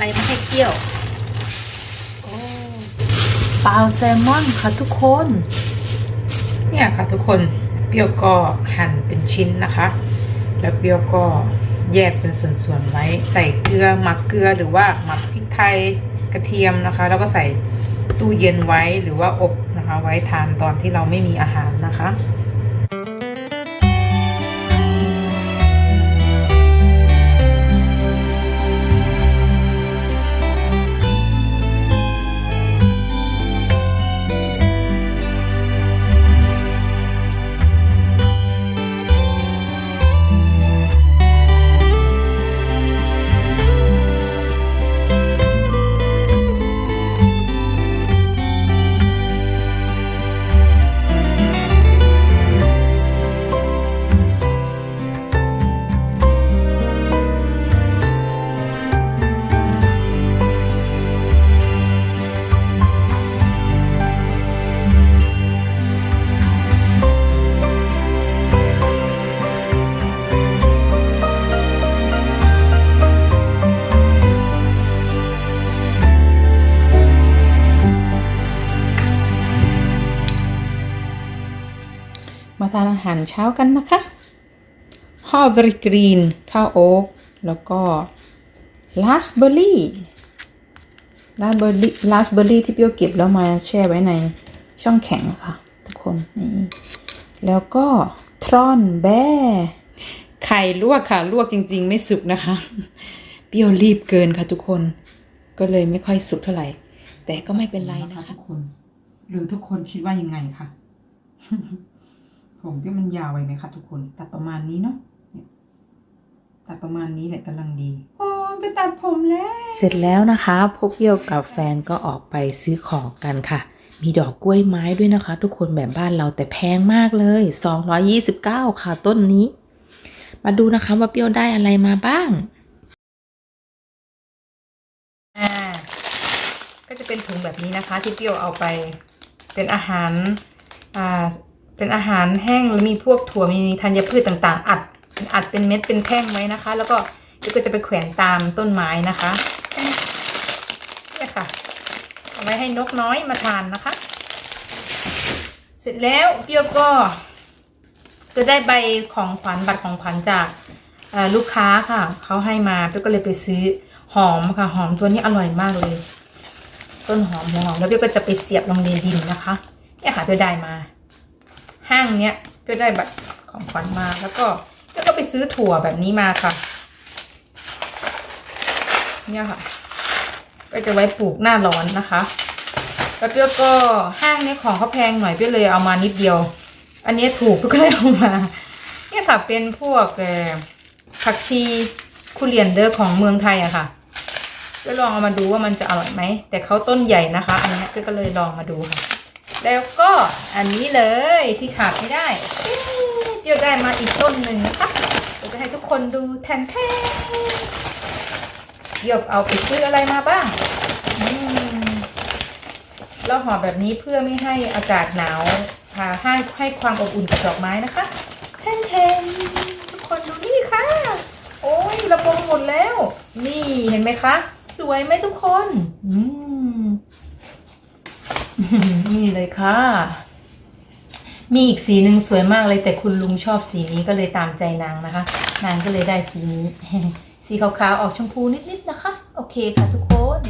อปลาอะไรมาให้เกี่ยวโอ้ปลาแซลมอนค่ะทุกคน เนี่ยค่ะทุกคนเปรี้ยวก็หั่นเป็นชิ้นนะคะ แล้วเปรี้ยวก็แยกเป็นส่วนๆไว้ใส่เกลือหมักเกลือหรือว่าหมักพริกไทยกระเทียมนะคะ แล้วก็ใส่ตู้เย็นไว้หรือว่าอบนะคะ ไว้ทานตอนที่เราไม่มีอาหารนะคะ มาทานอาหารเช้ากันนะคะฮอ v บริกรีนข้าวโอ๊กแล้วก็ลาสเบอร์รี่ลาสเบอร์รี่ลาสเบอร์รี่ที่เปี้ยวเก็บแล้วมาแช่ไว้ในช่องแข็งะค่ะทุกคนนี่แล้วก็ทรอนแบไข่ลวกค่ะ ลวกจริง ๆ ไม่สุกนะคะ เปรี้ยวรีบเกินค่ะทุกคน ก็เลยไม่ค่อยสุกเท่าไหร่ แต่ก็ไม่เป็นไรนะคะทุกคน หรือทุกคนคิดว่ายังไงคะ ผมที่มันยาวไปไหมคะทุกคน ตัดประมาณนี้เนาะเนี่ยตัดประมาณนี้แหละกำลังดีโอ้ยไปตัดผมแล้ว เสร็จแล้วนะคะพวกเปียวกับแฟนก็ออกไปซื้อของกันค่ะ มีดอกกล้วยไม้ด้วยนะคะ ทุกคนแบบบ้านเราแต่แพงมากเลย 229 ค่ะต้นนี้ มาดูนะคะว่าเปรี้ยวได้อะไรมาบ้างอ่าก็จะเป็นถุงแบบนี้นะคะ ที่เปรี้ยวเอาไปเป็นอาหารอ่า เป็นอาหารแห้งแล้วมีพวกถั่วมีธัญพืชต่างๆ อัดอัดเป็นเม็ดเป็นแท่งไว้นะคะ แล้วก็เดี๋ยวก็จะไปแขวนตามต้นไม้นะคะนี่ค่ะเอาไว้ให้นกน้อยมาทานนะคะ เสร็จแล้วเปรี้ยวก็จะได้ใบของขวัญบัตรของขวัญจากลูกค้าค่ะเขาให้มาเปรี้ยวก็เลยไปซื้อหอมค่ะ หอมตัวนี้อร่อยมากเลย ต้นหอมหัวหอมแล้วเปรี้ยวก็จะไปเสียบลงในดินนะคะเนี่ยค่ะเปรี้ยวได้มา ห้างเนี้ยเพื่อได้บัตรของขวัญมาแล้วก็แล้วก็ไปซื้อถั่วแบบนี้มาค่ะ เนี่ยค่ะ ก็จะไว้ปลูกหน้าร้อนนะคะ แล้วเปรี้ยก็ห้างเนี้ยของเขาแพงหน่อยเปรี้ยเลยเอามานิดเดียว อันนี้ถูกเปรี้ยวก็เลยเอามา เนี่ยค่ะเป็นพวกผักชีคุเรียนเดอร์ของเมืองไทยอะค่ะเปลองเอามาดูว่ามันจะอร่อยไหม แต่เขาต้นใหญ่นะคะ อันนี้เปรี้ยวก็เลยลองมาดูค่ะ แล้วก็อันนี้เลยที่ขาดไม่ได้เดี๋ยวได้มาอีกต้นหนึ่งนะคะเราจะให้ทุกคนดูแทนแทนเดี๋ยวเอาไปซื้ออะไรมาบ้างเราห่อแบบนี้เพื่อไม่ให้อากาศหนาวค่ะให้ให้ความอบอุ่นกับดอกไม้นะคะแทนแทนทุกคนดูนี่ค่ะ โอ้ยระบงหมดแล้ว นี่เห็นไหมคะ สวยไหมทุกคน อืม เลยค่ะ มีอีกสีหนึ่งสวยมากเลยแต่คุณลุงชอบสีนี้ก็เลยตามใจนางนะคะ นางก็เลยได้สีนี้ สีขาวๆออกชมพูนิดๆนะคะ โอเคค่ะทุกคน